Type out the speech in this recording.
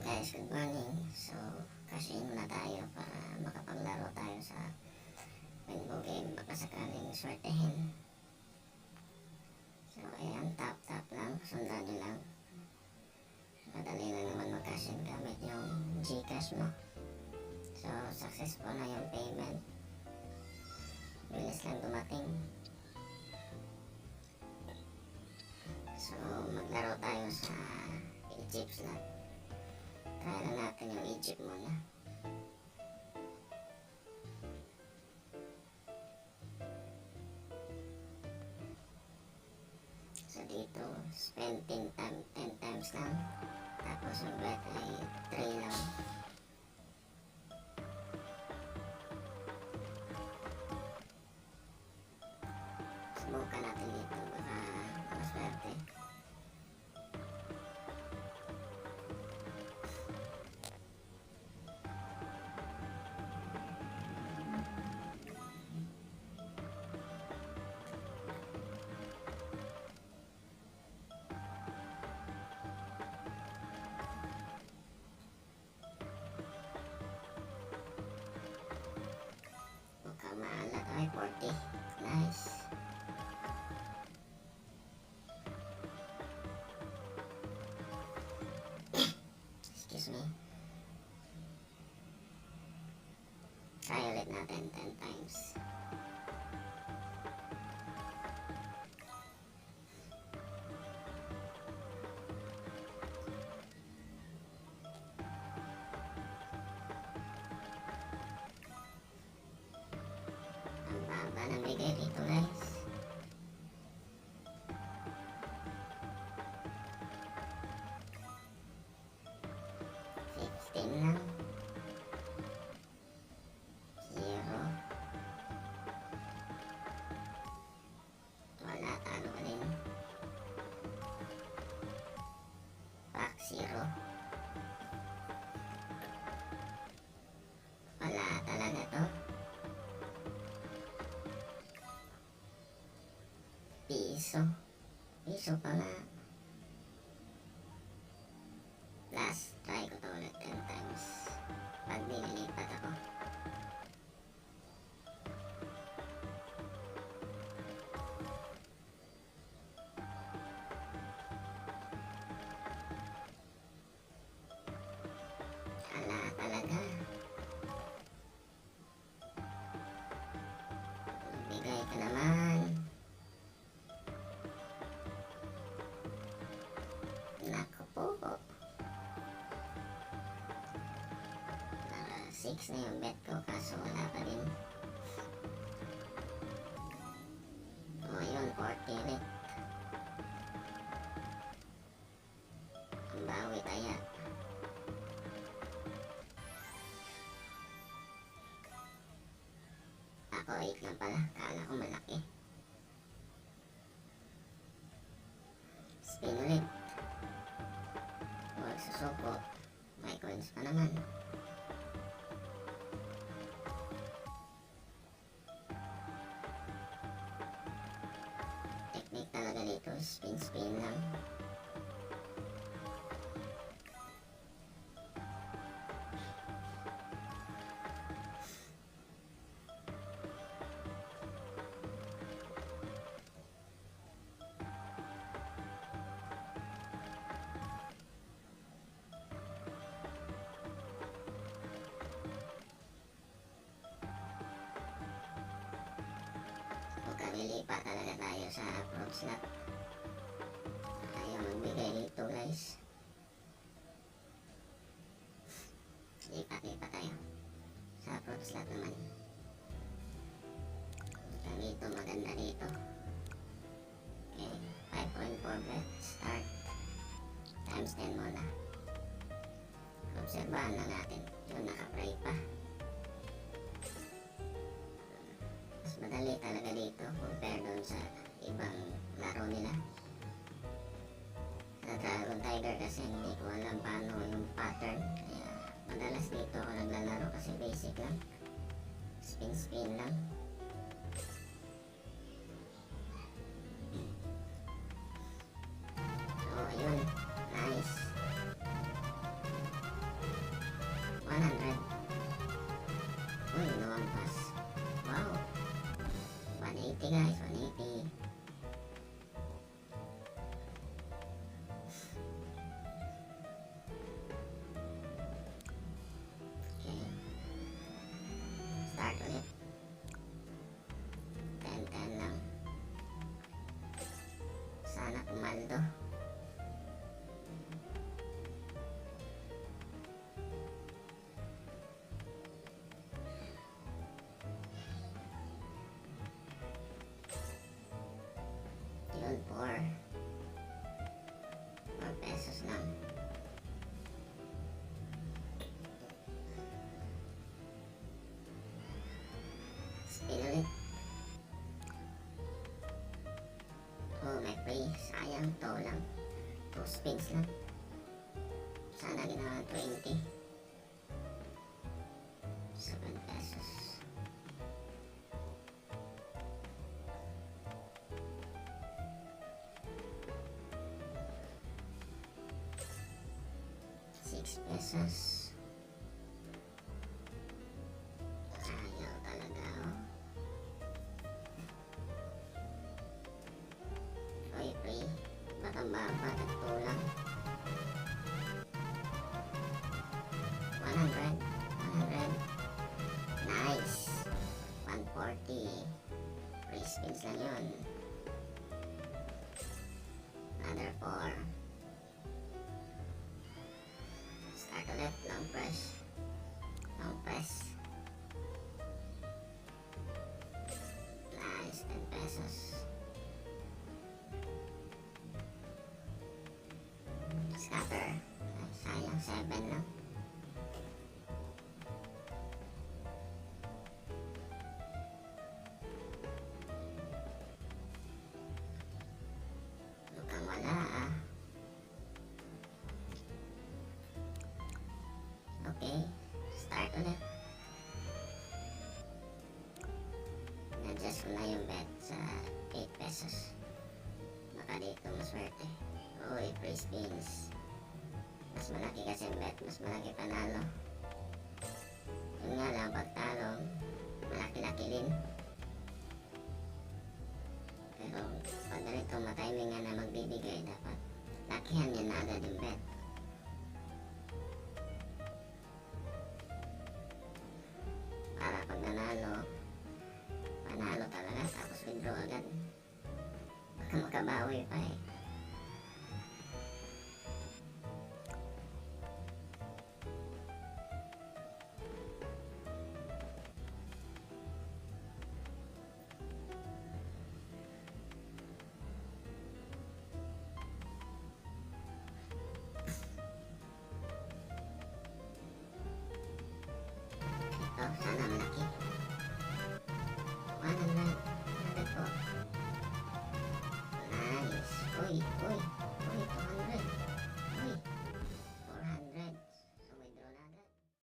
guys, good morning. So, cashin muna tayo para makapaglaro tayo sa rainbow game. Baka sakaling swertehin. So, ayan, tap tap lang. Sundan nyo lang. Madali lang naman mag-cashin gamit yung Gcash mo. So, successful na yung payment. Bilis lang dumating. So, maglaro tayo sa Egypt slot. Na natin yung Egypt muna. So dito, spend 10 time, 10 times lang. Tapos yung bet ay 3 lang. Ay 40. Nice. Excuse me. Try ulit natin 10 times. Piso. Piso pa nga. Last 6 na yung bet ko kaso wala pa rin. O yun, 40 ulit. Ang bawi kaya. Ako 8 lang pala. Kala ko malaki. Spin ulit. Huwag susuko. May coins pa naman. Spin, spin lang. Magkalili pa talaga tayo sa fruit slot. Dito guys. Lipat-lipat tayo. Sa fruit slot naman. Ito dito, maganda dito. Okay, 5.4 bet. Start. Times 10 muna. Obserbahan lang natin. Lang. Spin spin lang. So, ayun. Nice. 100. Uy. Wow. 180 guys, 180. Sayang to lang. 2 spins lang. Sana ginawa 20. 7 pesos. Six pesos. Ang baba? Nagtulang. 100. 7 lang. Mukhang wala ah. Okay, start ulit. Na-adjust ko na yung bet sa 8 pesos. Baka dito maswerte. Uy, free spins. Malaki kasi bet, mas malaki panalo. Yun nga lang, pag talo, malaki-laki din. Pero pag ganito, matiming nga na magbibigay, dapat lakihan yun na agad yung bet. Para pag nanalo, panalo talaga, tapos withdraw agad. Baka makabawi pa eh.